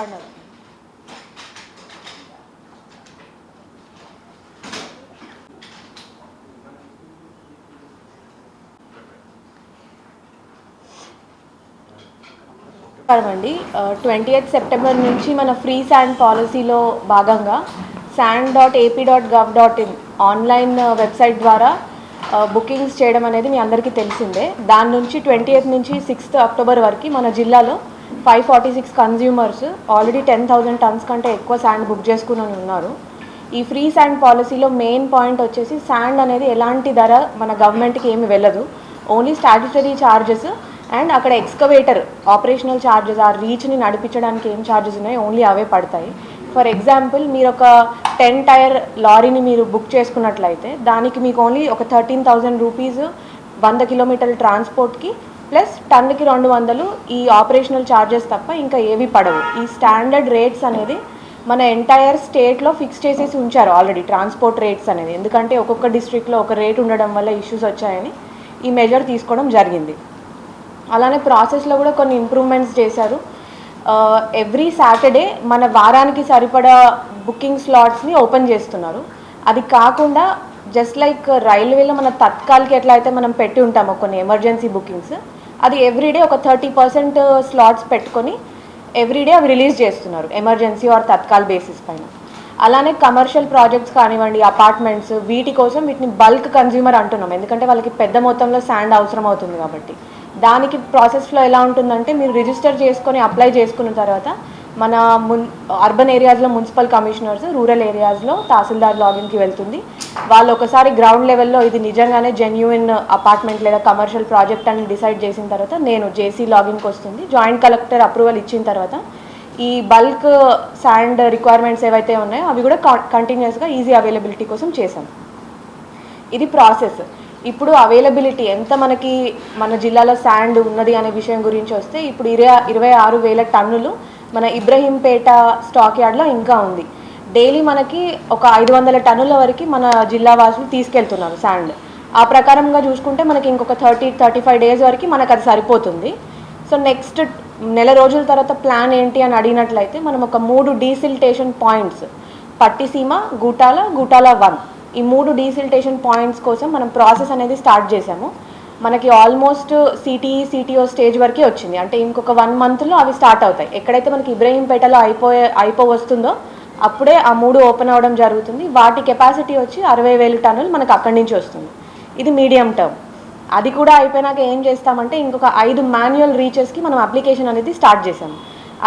పండుగ. అండి twenty eighth September నుంచి మన ఫ్రీ శాండ్ పాలసీలో భాగంగా sand dot AP dot gov dot in online website ద్వారా బుకింగ్స్ చేయడం అనేది మీ అందరికీ తెలిసిందే. దాని నుంచి ట్వంటీ ఎయిత్ నుంచి సిక్స్త్ అక్టోబర్ వరకు మన జిల్లాలో five forty six consumers already ten thousand tons కంటే ఎక్కువ శాండ్ బుక్ చేసుకుని ఉన్నారు. ఈ ఫ్రీ శాండ్ పాలసీలో మెయిన్ పాయింట్ వచ్చేసి శాండ్ అనేది ఎలాంటి ధర మన గవర్నమెంట్కి ఏమి వెళ్ళదు. ఓన్లీ స్టాట్యుటరీ ఛార్జెస్ అండ్ అక్కడ ఎక్స్కవేటర్ ఆపరేషనల్ ఛార్జెస్ ఆ రీచ్ని నడిపించడానికి ఏం ఛార్జెస్ ఉన్నాయి ఓన్లీ అవే పడతాయి. ఫర్ ఎగ్జాంపుల్ మీరు ఒక టెన్ టైర్ లారీని మీరు బుక్ చేసుకున్నట్లయితే దానికి మీకు ఓన్లీ ఒక థర్టీన్ థౌజండ్ రూపీస్ వంద కిలోమీటర్ల ట్రాన్స్పోర్ట్కి ప్లస్ టన్నుకి రెండు వందలు ఈ ఆపరేషనల్ ఛార్జెస్ తప్ప ఇంకా ఏవి పడవు. ఈ స్టాండర్డ్ రేట్స్ అనేది మన ఎంటైర్ స్టేట్లో ఫిక్స్ చేసేసి ఉంచారు ఆల్రెడీ ట్రాన్స్పోర్ట్ రేట్స్ అనేది. ఎందుకంటే ఒక్కొక్క డిస్ట్రిక్ట్లో ఒక రేట్ ఉండడం వల్ల ఇష్యూస్ వచ్చాయని ఈ మెజర్ తీసుకోవడం జరిగింది. అలానే ప్రాసెస్లో కూడా కొన్ని ఇంప్రూవ్మెంట్స్ చేశారు. ఎవ్రీ సాటర్డే మన వారానికి సరిపడా బుకింగ్ స్లాట్స్ని ఓపెన్ చేస్తున్నారు. అది కాకుండా జస్ట్ లైక్ రైల్వేలో మన తత్కాల్కి ఎట్లా అయితే మనం పెట్టి ఉంటామో కొన్ని ఎమర్జెన్సీ బుకింగ్స్ అది ఎవ్రీడే ఒక థర్టీ పర్సెంట్ స్లాట్స్ పెట్టుకొని ఎవ్రీడే అవి రిలీజ్ చేస్తున్నారు ఎమర్జెన్సీ ఆర్ తత్కాల్ బేసిస్ పైన. అలానే కమర్షియల్ ప్రాజెక్ట్స్ కానివ్వండి అపార్ట్మెంట్స్ వీటి కోసం వీటిని బల్క్ కన్జ్యూమర్ అంటున్నాం. ఎందుకంటే వాళ్ళకి పెద్ద మొత్తంలో శాండ్ అవసరం అవుతుంది కాబట్టి. దానికి ప్రాసెస్లో ఎలా ఉంటుందంటే మీరు రిజిస్టర్ చేసుకొని అప్లై చేసుకున్న తర్వాత మన మున్ అర్బన్ ఏరియాస్లో మున్సిపల్ కమిషనర్స్ రూరల్ ఏరియాస్లో తహసీల్దార్ లాగిన్కి వెళ్తుంది. వాళ్ళు ఒకసారి గ్రౌండ్ లెవెల్లో ఇది నిజంగానే జెన్యున్ అపార్ట్మెంట్ లేదా కమర్షియల్ ప్రాజెక్ట్ అని డిసైడ్ చేసిన తర్వాత నేను జేసీ లాగిన్కి వస్తుంది. జాయింట్ కలెక్టర్ అప్రూవల్ ఇచ్చిన తర్వాత ఈ బల్క్ శాండ్ రిక్వైర్మెంట్స్ ఏవైతే ఉన్నాయో అవి కూడా కంటిన్యూస్గా ఈజీ అవైలబిలిటీ కోసం చేశాం. ఇది ప్రాసెస్ ఇప్పుడు అవైలబిలిటీ ఎంత మనకి మన జిల్లాలో శాండ్ ఉన్నది అనే విషయం గురించి వస్తే ఇప్పుడు ఇరవై ఇరవై ఆరు వేల టన్నులు మన ఇబ్రహీంపేట స్టాక్ యార్డ్లో ఇంకా ఉంది. డైలీ మనకి ఒక ఐదు వందల టన్నుల వరకు మన జిల్లా వాసులు తీసుకెళ్తున్నారు శాండ్. ఆ ప్రకారంగా చూసుకుంటే మనకి ఇంకొక థర్టీ థర్టీ ఫైవ్ డేస్ వరకు మనకు అది సరిపోతుంది. సో నెక్స్ట్ నెల రోజుల తర్వాత ప్లాన్ ఏంటి అని అడిగినట్లయితే మనం ఒక మూడు desiltation points Pattiseema Gootala Gootala one ఈ మూడు డీసిల్టేషన్ పాయింట్స్ కోసం మనం ప్రాసెస్ అనేది స్టార్ట్ చేసాము మనకి ఆల్మోస్ట్ సిటీ సిటీఓ స్టేజ్ వరకే వచ్చింది. అంటే ఇంకొక వన్ మంత్లో అవి స్టార్ట్ అవుతాయి. ఎక్కడైతే మనకి ఇబ్రహీంపేటలో అయిపోయే అయిపో వస్తుందో అప్పుడే ఆ మూడు ఓపెన్ అవ్వడం జరుగుతుంది. వాటి కెపాసిటీ వచ్చి అరవై వేలు టన్నులు మనకు అక్కడి నుంచి వస్తుంది. ఇది మీడియం టర్మ్ అది కూడా అయిపోయినాక ఏం చేస్తామంటే ఇంకొక ఐదు మాన్యువల్ రీచెస్కి మనం అప్లికేషన్ అనేది స్టార్ట్ చేసాము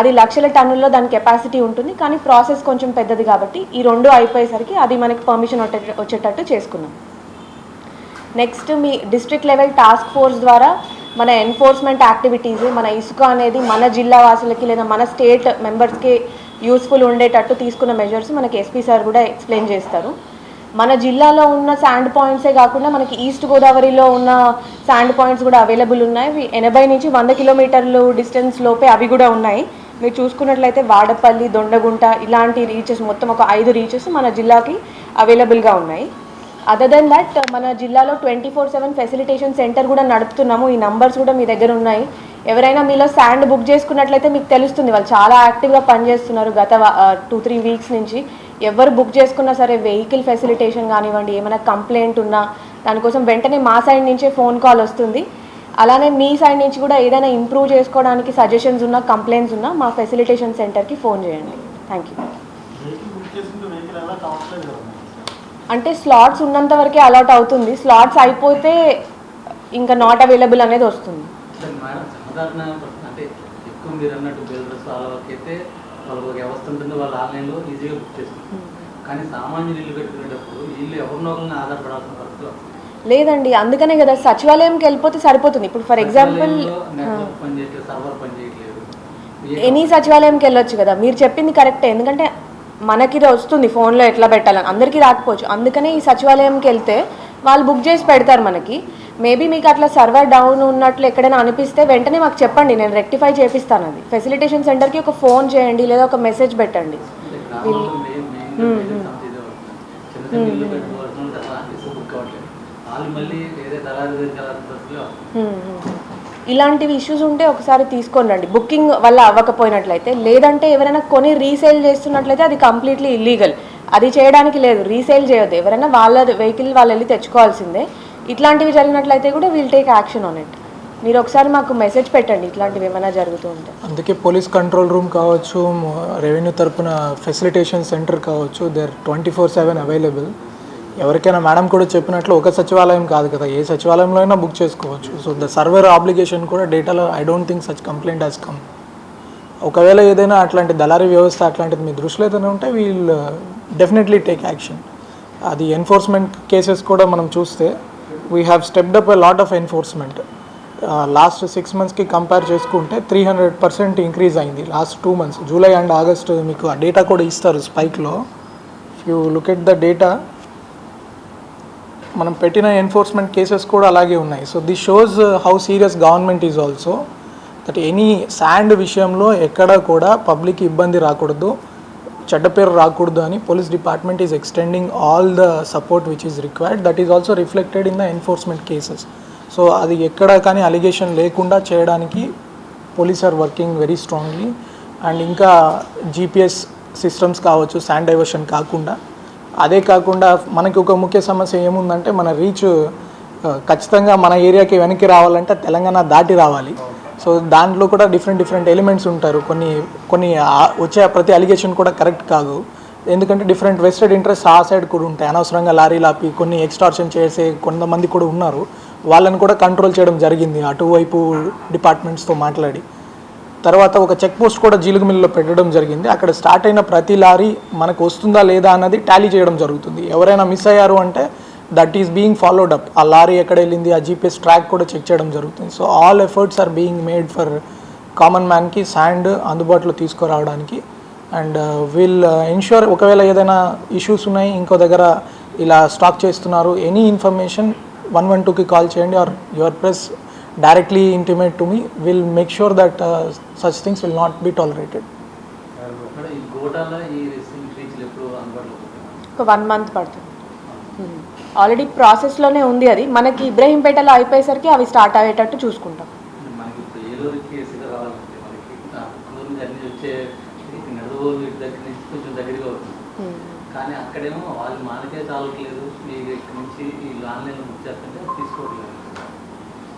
అది లక్షల టన్నుల్లో దాని కెపాసిటీ ఉంటుంది కానీ ప్రాసెస్ కొంచెం పెద్దది కాబట్టి ఈ రెండు అయిపోయేసరికి అది మనకి పర్మిషన్ వచ్చేటట్టు చేసుకున్నాం. నెక్స్ట్ మీ డిస్ట్రిక్ట్ లెవెల్ టాస్క్ ఫోర్స్ ద్వారా మన ఎన్ఫోర్స్మెంట్ యాక్టివిటీస్ మన ఇసుక అనేది మన జిల్లా వాసులకి లేదా మన స్టేట్ మెంబర్స్కి యూస్ఫుల్ ఉండేటట్టు తీసుకున్న మెజర్స్ మనకి ఎస్పీ సార్ కూడా ఎక్స్ప్లెయిన్ చేస్తారు. మన జిల్లాలో ఉన్న శాండ్ పాయింట్సే కాకుండా మనకి ఈస్ట్ గోదావరిలో ఉన్న శాండ్ పాయింట్స్ కూడా అవైలబుల్ ఉన్నాయి. ఎనభై నుంచి వంద కిలోమీటర్లు డిస్టెన్స్ లోపే అవి కూడా ఉన్నాయి. మీరు చూసుకున్నట్లయితే వాడపల్లి దొండగుంట ఇలాంటి రీచెస్ మొత్తం ఒక ఐదు రీచెస్ మన జిల్లాకి అవైలబుల్గా ఉన్నాయి. అదర్ దెన్ దట్ మన జిల్లాలో twenty four seven facilitation centre కూడా నడుపుతున్నాము. ఈ నంబర్స్ కూడా మీ దగ్గర ఉన్నాయి. ఎవరైనా మీలో శాండ్ బుక్ చేసుకున్నట్లయితే మీకు తెలుస్తుంది. వాళ్ళు చాలా యాక్టివ్గా పనిచేస్తున్నారు గత టూ త్రీ వీక్స్ నుంచి. ఎవరు బుక్ చేసుకున్నా సరే వెహికల్ ఫెసిలిటేషన్ కానివ్వండి ఏమైనా కంప్లైంట్ ఉన్నా దానికోసం వెంటనే మా సైడ్ నుంచే ఫోన్ కాల్ వస్తుంది. అలానే మీ సైడ్ నుంచి కూడా ఏదైనా ఇంప్రూవ్ చేసుకోవడానికి సజెషన్స్ ఉన్నా కంప్లైంట్స్ ఉన్నా మా ఫెసిలిటేషన్ సెంటర్కి ఫోన్ చేయండి. థ్యాంక్ యూ అంటే స్లాట్స్ ఉన్నంత వరకే అలాట్ అవుతుంది. స్లాట్స్ అయిపోతే ఇంకా నాట్ అవైలబుల్ అనేది వస్తుంది. సార్ మేడం సాధారణ ప్రశ్న అంటే ఎక్కువ మీరు అన్నట్టు బిల్డర్స్ వాళ్ళ వరకు అయితే వాళ్ళకి ఒక వ్యవస్థ ఉంటుంది వాళ్ళు ఆన్లైన్లో ఈజీగా బుక్ చేసుకుంటారు కానీ సామాన్యులు ఇల్లు కట్టుకునేటప్పుడు ఇల్లు ఎవరినో ఒకరిని ఆధారపడాల్సిన పరిస్థితి వస్తుంది. లేదండి అందుకనే కదా సచివాలయంకి వెళ్ళిపోతే సరిపోతుంది. ఇప్పుడు ఫర్ ఎగ్జాంపుల్ ఎనీ సచివాలయంకి వెళ్ళొచ్చు కదా. మీరు చెప్పింది కరెక్టే ఎందుకంటే మనకి ఇది వస్తుంది ఫోన్లో ఎట్లా పెట్టాలని. అందరికీ రాకపోవచ్చు. అందుకనే ఈ సచివాలయంకి వెళ్తే వాళ్ళు బుక్ చేసి పెడతారు మనకి. మేబీ మీకు అట్లా సర్వర్ డౌన్ ఉన్నట్లు ఎక్కడైనా అనిపిస్తే వెంటనే మాకు చెప్పండి. నేను రెక్టిఫై చేపిస్తాను అది. ఫెసిలిటేషన్ సెంటర్కి ఒక ఫోన్ చేయండి లేదా ఒక మెసేజ్ పెట్టండి. మళ్ళీ ఇలాంటివి ఇష్యూస్ ఉంటే ఒకసారి తీసుకొని రండి. బుకింగ్ వల్ల అవ్వకపోయినట్లయితే లేదంటే ఎవరైనా కొని రీసేల్ చేస్తున్నట్లయితే అది కంప్లీట్లీ ఇల్లీగల్ అది చేయడానికి లేదు రీసేల్ చేయొద్దు. ఎవరైనా వాళ్ళ వెహికల్ వాళ్ళు వెళ్ళి తెచ్చుకోవాల్సిందే. ఇట్లాంటివి జరిగినట్లయితే కూడా we'll take action on it మీరు ఒకసారి మాకు మెసేజ్ పెట్టండి ఇట్లాంటివి ఏమైనా జరుగుతూ ఉంటే. అందుకే పోలీస్ కంట్రోల్ రూమ్ కావచ్చు రెవెన్యూ తరపున ఫెసిలిటేషన్ సెంటర్ కావచ్చు there twenty four seven available ఎవరికైనా మేడం కూడా చెప్పినట్లు ఒక సచివాలయం కాదు కదా. ఏ సచివాలయంలో అయినా బుక్ చేసుకోవచ్చు. సో ద సర్వర్ ఆబ్లిగేషన్ కూడా డేటాలో I don't think such complaint has come. ఒకవేళ ఏదైనా అట్లాంటి దళారీ వ్యవస్థ అట్లాంటిది మీ దృష్టిలో ఏదైనా ఉంటే వీల్ డెఫినెట్లీ టేక్ యాక్షన్ అది ఎన్ఫోర్స్మెంట్ కేసెస్ కూడా మనం చూస్తే we have stepped up a lot of enforcement last six మంత్స్కి కంపేర్ చేసుకుంటే త్రీ హండ్రెడ్ పర్సెంట్ ఇంక్రీజ్ అయింది last two months July and August మీకు ఆ డేటా కూడా ఇస్తారు స్పైక్లో you look at the data మనం పెట్టిన ఎన్ఫోర్స్మెంట్ కేసెస్ కూడా అలాగే ఉన్నాయి. So this shows how serious government is also that any sand విషయంలో ఎక్కడ కూడా పబ్లిక్ ఇబ్బంది రాకూడదు చెడ్డ పేరు రాకూడదు అని police department is extending all the support which is required that is also reflected in the enforcement cases so అది ఎక్కడ కానీ అలిగేషన్ లేకుండా చేయడానికి police are working very strongly and ఇంకా జీపీఎస్ సిస్టమ్స్ కావచ్చు శాండ్ డైవర్షన్ కాకుండా అదే కాకుండా మనకి ఒక ముఖ్య సమస్య ఏముందంటే మన రీచ్ ఖచ్చితంగా మన ఏరియాకి వెనక్కి రావాలంటే తెలంగాణ దాటి రావాలి. సో దాంట్లో కూడా డిఫరెంట్ డిఫరెంట్ ఎలిమెంట్స్ ఉంటారు. కొన్ని కొన్ని వచ్చే ప్రతి అలిగేషన్ కూడా కరెక్ట్ కాదు. ఎందుకంటే డిఫరెంట్ వెస్టెడ్ ఇంట్రెస్ట్ ఆ సైడ్ కూడా ఉంటాయి. అనవసరంగా లారీలు ఆపి కొన్ని ఎక్స్టార్షన్ చేసే కొంతమంది కూడా ఉన్నారు. వాళ్ళని కూడా కంట్రోల్ చేయడం జరిగింది. అటువైపు డిపార్ట్మెంట్స్తో మాట్లాడి. తర్వాత ఒక చెక్ పోస్ట్ కూడా జీలుగుమిల్లిలో పెట్టడం జరిగింది. అక్కడ స్టార్ట్ అయిన ప్రతి లారీ మనకు వస్తుందా లేదా అన్నది టాలీ చేయడం జరుగుతుంది. ఎవరైనా మిస్ అయ్యారు అంటే that is being followed up. ఆ లారీ ఎక్కడ వెళ్ళింది ఆ జీపీఎస్ ట్రాక్ కూడా చెక్ చేయడం జరుగుతుంది. So all efforts are being made for common మ్యాన్కి sand అందుబాటులో తీసుకురావడానికి. And uh, will uh, ensure ఒకవేళ ఏదైనా ఇష్యూస్ ఉన్నాయి ఇంకో దగ్గర ఇలా స్టాక్ చేస్తున్నారు ఎనీ ఇన్ఫర్మేషన్ వన్ వన్ టూకి కాల్ చేయండి or your press directly intimate to me will make sure that such things will not be tolerated ఇక్కడ ఈ గోటాల ఈ రీసెంట్ రీచ్లు ఎప్పుడు అందుబాటులో వస్తున్నాయి? ఒక వన్ మంత్ పడుతుంది. ఆల్రెడీ ప్రాసెస్లోనే ఉంది అది. మనకి ఇబ్రహీంపేటలో అయిపోయేసరికి అవి స్టార్ట్ అయ్యేటట్టు చూసుకుంటాం. Hmm. కానీ అక్కడేమో వాళ్ళు మనకే చాలట్లేదు మీకు ఇక్కడ నుంచి ఈ ఆన్లైన్లో బుక్ చేస్తుంటే తీసుకోవట్లేదు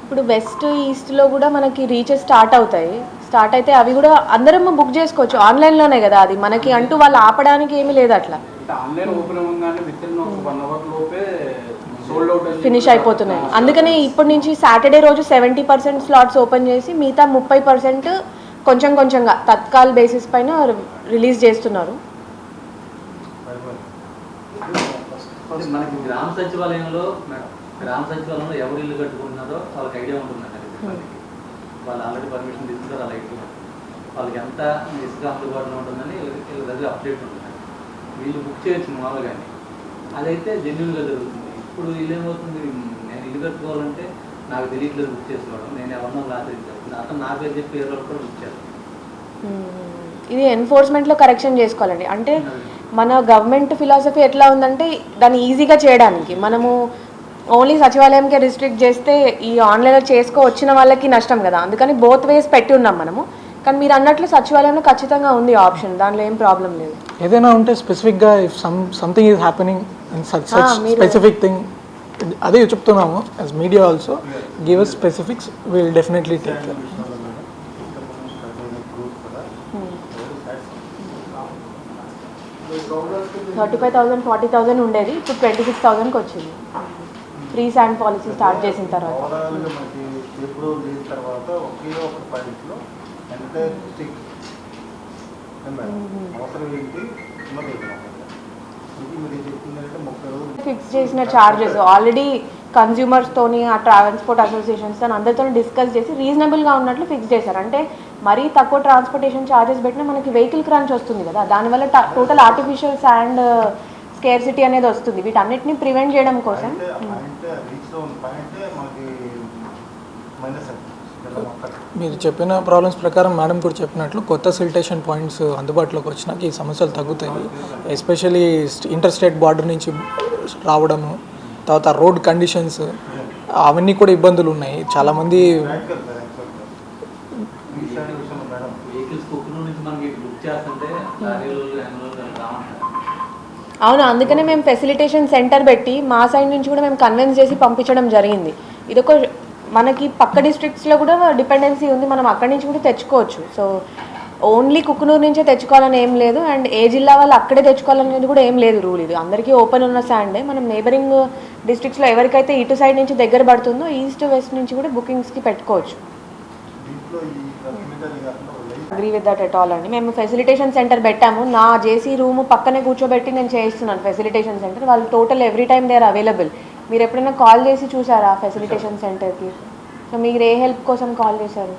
ఇప్పుడు వెస్ట్ ఈస్ట్లో కూడా మనకి రీచెస్ స్టార్ట్ అవుతాయి. స్టార్ట్ అయితే అవి కూడా అందరం బుక్ చేసుకోవచ్చు. ఆన్లైన్లోనే కదా అది. మనకి అంటూ వాళ్ళు ఆపడానికి ఏమీ లేదు అట్లా. ఆన్లైన్ ఓపెన్ అవ్వగానే విత్ ఇన్ ఒక వన్ అవర్ లోపే సోల్డ్ అవుట్ అని ఫినిష్ అయిపోతున్నాయి. అందుకనే ఇప్పటి నుంచి సాటర్డే రోజు సెవెంటీ పర్సెంట్ స్లాట్స్ ఓపెన్ చేసి మిగతా ముప్పై పర్సెంట్ కొంచెం కొంచెంగా తత్కాల్ బేసిస్ పైన రిలీజ్ చేస్తున్నారు. మనకి గ్రామ సచివాలయంలో గ్రామ సచివాలయంలో ఎవరు ఇల్లు కట్టుకుంటున్నారో వాళ్ళకి ఐడియా ఉంటుందండి సిబ్బందికి వాళ్ళు ఆల్రెడీ పర్మిషన్ తీసుకుంటారు వాళ్ళ ఇల్లు వాళ్ళకి ఎంత ఇసుక అందుబాటులో ఉంటుందని వీళ్ళ దగ్గర అప్డేట్ ఉంటుంది వీళ్ళు బుక్ చేయొచ్చు మామూలుగానే. అదైతే జెన్యున్గా జరుగుతుంది. ఇప్పుడు వీళ్ళు ఏమవుతుంది? నేను ఇల్లు కట్టుకోవాలంటే నాకు తెలియట్లేదు బుక్ చేసుకోవడం. నేను ఎవరినో ఆచరించాను అతను నా పేరు చెప్పి వాళ్ళు కూడా బుక్ చేస్తాను మ్మ్. ఇది ఎన్ఫోర్స్మెంట్లో కరెక్షన్ చేసుకోవాలండి. అంటే మన గవర్నమెంట్ ఫిలాసఫీ ఎట్లా ఉందంటే దాన్ని ఈజీగా చేయడానికి. మనము ఓన్లీ సచివాలయంకే రిస్ట్రిక్ట్ చేస్తే ఈ ఆన్లైన్లో చేసుకో వచ్చిన వాళ్ళకి నష్టం కదా. అందుకని బోత్ వేస్ పెట్టి ఉన్నాం మనము. కానీ మీరు అన్నట్లు సచివాలయంలో ఖచ్చితంగా ఉంది ఆప్షన్ దానిలో ఏం ప్రాబ్లం లేదు. ఏదైనా ఉంటే స్పెసిఫిక్గా if some something is happening in such such specific thing అదే చెప్తున్నాము as media also give us specifics will definitely take thirty five thousand forty thousand ఉండేది. ఇప్పుడు ట్వంటీ సిక్స్ థౌసండ్కి వచ్చింది. ఫ్రీ శాండ్ పాలసీ స్టార్ట్ చేసిన తర్వాత. ఎప్పుడు దీని ఒకే ఒక పాయింట్లో ఎంటైర్ అవసరం ఏంటి? ఫిక్స్ చేసిన ఛార్జెస్ ఆల్రెడీ కన్జ్యూమర్స్తోని ఆ ట్రాన్స్పోర్ట్ అసోసియేషన్స్తో అందరితో డిస్కస్ చేసి రీజనబుల్గా ఉన్నట్లు ఫిక్స్ చేశారు. అంటే మరీ తక్కువ ట్రాన్స్పోర్టేషన్ ఛార్జెస్ పెట్టినా మనకి వెహికల్ క్రాంచ్ వస్తుంది కదా. దానివల్ల టోటల్ ఆర్టిఫిషియల్ శాండ్ స్కేర్సిటీ అనేది వస్తుంది. వీటన్నిటిని ప్రివెంట్ చేయడం కోసం. రీచ్లో ఉన్న పాయింటే మనకి మైనస్ ఒక్కటి మీరు చెప్పిన ప్రాబ్లమ్స్ ప్రకారం మేడం కూడా చెప్పినట్లు కొత్త సిల్టేషన్ పాయింట్స్ అందుబాటులోకి వచ్చినాక ఈ సమస్యలు తగ్గుతాయి. ఎస్పెషలీ ఇంటర్ స్టేట్ బార్డర్ నుంచి రావడము తర్వాత రోడ్ కండిషన్స్ అవన్నీ కూడా ఇబ్బందులు ఉన్నాయి. చాలామంది వెహికల్స్ నుంచి మనకి బుక్ చేస్తుంటే అవును అందుకనే మేము ఫెసిలిటేషన్ సెంటర్ పెట్టి మా సైడ్ నుంచి కూడా మేము కన్విన్స్ చేసి పంపించడం జరిగింది. ఇదొక మనకి పక్క డిస్ట్రిక్ట్స్లో కూడా డిపెండెన్సీ ఉంది మనం అక్కడి నుంచి కూడా తెచ్చుకోవచ్చు. సో ఓన్లీ కుక్కునూరు నుంచే తెచ్చుకోవాలని ఏం లేదు అండ్ ఏ జిల్లా వాళ్ళు అక్కడే తెచ్చుకోవాలనేది కూడా ఏం లేదు రూల్ ఇది. అందరికీ ఓపెన్ ఉన్న శాండే మనం నేబరింగ్ డిస్ట్రిక్ట్స్లో ఎవరికైతే ఇటు సైడ్ నుంచి దగ్గర పడుతుందో ఈస్ట్ వెస్ట్ నుంచి కూడా బుకింగ్స్కి పెట్టుకోవచ్చు. Agree with that at all అండి. మేము ఫెసిలిటేషన్ సెంటర్ పెట్టాము. నా జేసీ రూమ్ పక్కనే కూర్చోబెట్టి నేను చేయిస్తున్నాను ఫెసిలిటేషన్ సెంటర్ వాళ్ళు total every time they are available మీరు ఎప్పుడైనా కాల్ చేసి చూసారా ఫెసిలిటేషన్ సెంటర్కి సో మీరు ఏ హెల్ప్ కోసం కాల్ చేశారు?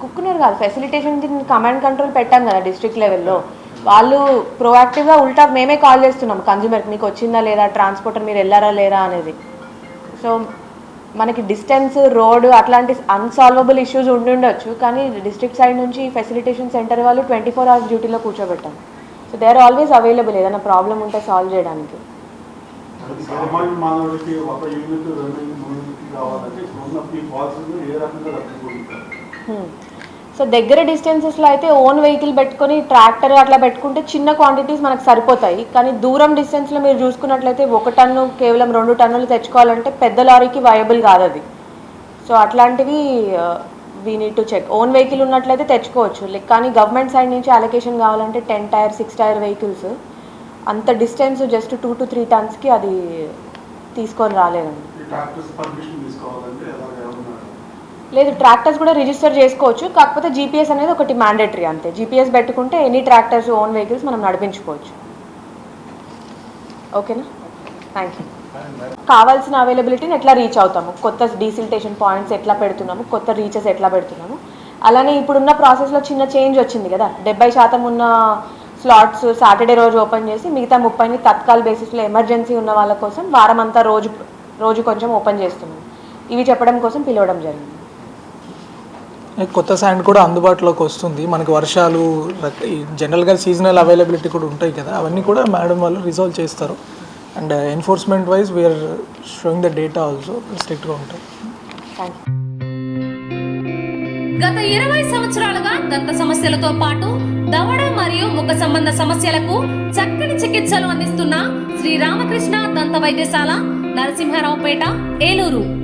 కుక్కునర్ కాదు. ఫెసిలిటేషన్ కమాండ్ కంట్రోల్ పెట్టాం కదా డిస్ట్రిక్ట్ లెవెల్లో వాళ్ళు ప్రోయాక్టివ్గా ఉల్టా మేమే కాల్ చేస్తున్నాం. కన్జ్యూమర్కి మీకు వచ్చిందా లేదా? ట్రాన్స్పోర్టర్ మీరు వెళ్ళారా లేరా అనేది. సో మనకి డిస్టెన్స్ రోడ్ అట్లాంటి అన్సాల్వబుల్ ఇష్యూస్ ఉండి ఉండొచ్చు. కానీ డిస్ట్రిక్ట్ సైడ్ నుంచి ఫెసిలిటేషన్ సెంటర్ వాళ్ళు ట్వంటీ ఫోర్ అవర్స్ డ్యూటీలో కూర్చోబెట్టాం so they are always available ఏదైనా ప్రాబ్లం ఉంటే సాల్వ్ చేయడానికి. సో దగ్గర డిస్టెన్సెస్లో అయితే ఓన్ వెహికల్ పెట్టుకొని ట్రాక్టర్ అట్లా పెట్టుకుంటే చిన్న క్వాంటిటీస్ మనకు సరిపోతాయి. కానీ దూరం డిస్టెన్స్లో మీరు చూసుకున్నట్లయితే ఒక టన్ను కేవలం రెండు టన్నులు తెచ్చుకోవాలంటే పెద్ద లారీకి వయబుల్ కాదు అది. సో అట్లాంటివి we need to check own vehicle ఉన్నట్లయితే తెచ్చుకోవచ్చు. లైక్ కానీ గవర్నమెంట్ సైడ్ నుంచి అలొకేషన్ కావాలంటే ten tyre six tyre vehicles అంత distance just two to three టన్స్కి అది తీసుకొని రాలేదండి. లేదు ట్రాక్టర్స్ కూడా రిజిస్టర్ చేసుకోవచ్చు. కాకపోతే జీపీఎస్ అనేది ఒకటి మ్యాండేటరీ అంతే. జీపీఎస్ పెట్టుకుంటే ఎనీ ట్రాక్టర్స్ ఓన్ వెహికల్స్ మనం నడిపించుకోవచ్చు. ఓకేనా థ్యాంక్ యూ కావాల్సిన అవైలబిలిటీని ఎట్లా రీచ్ అవుతాము? కొత్త డీసిల్టేషన్ పాయింట్స్ ఎట్లా పెడుతున్నాము? కొత్త రీచెస్ ఎట్లా పెడుతున్నాము? అలానే ఇప్పుడున్న ప్రాసెస్లో చిన్న చేంజ్ వచ్చింది కదా? డెబ్బై శాతం ఉన్న స్లాట్స్ సాటర్డే రోజు ఓపెన్ చేసి మిగతా ముప్పైని తత్కాల్ బేసిస్లో ఎమర్జెన్సీ ఉన్న వాళ్ళ కోసం వారం అంతా రోజు రోజు కొంచెం ఓపెన్ చేస్తున్నాం ఇవి చెప్పడం కోసం పిలవడం జరిగింది. కొత్త శాండ్ కూడా అందుబాటులోకి వస్తుంది. మనకి వర్షాలు జనరల్గా సీజనల్ అవైలబిలిటీ కూడా ఉంటాయి కదా అవన్నీ కూడా మేడం వాళ్ళు రిజాల్వ్ చేస్తారు. And enforcement wise we're showing the data also స్ట్రిక్ట్గా ఉంటాయి. గత ఇరవై సంవత్సరాలుగా దంత సమస్యలతో పాటు దవడ మరియు ముఖ సంబంధ సమస్యలకు చక్కని చికిత్సలు అందిస్తున్న శ్రీ రామకృష్ణ దంత వైద్యశాల నరసింహారావుపేట ఏలూరు.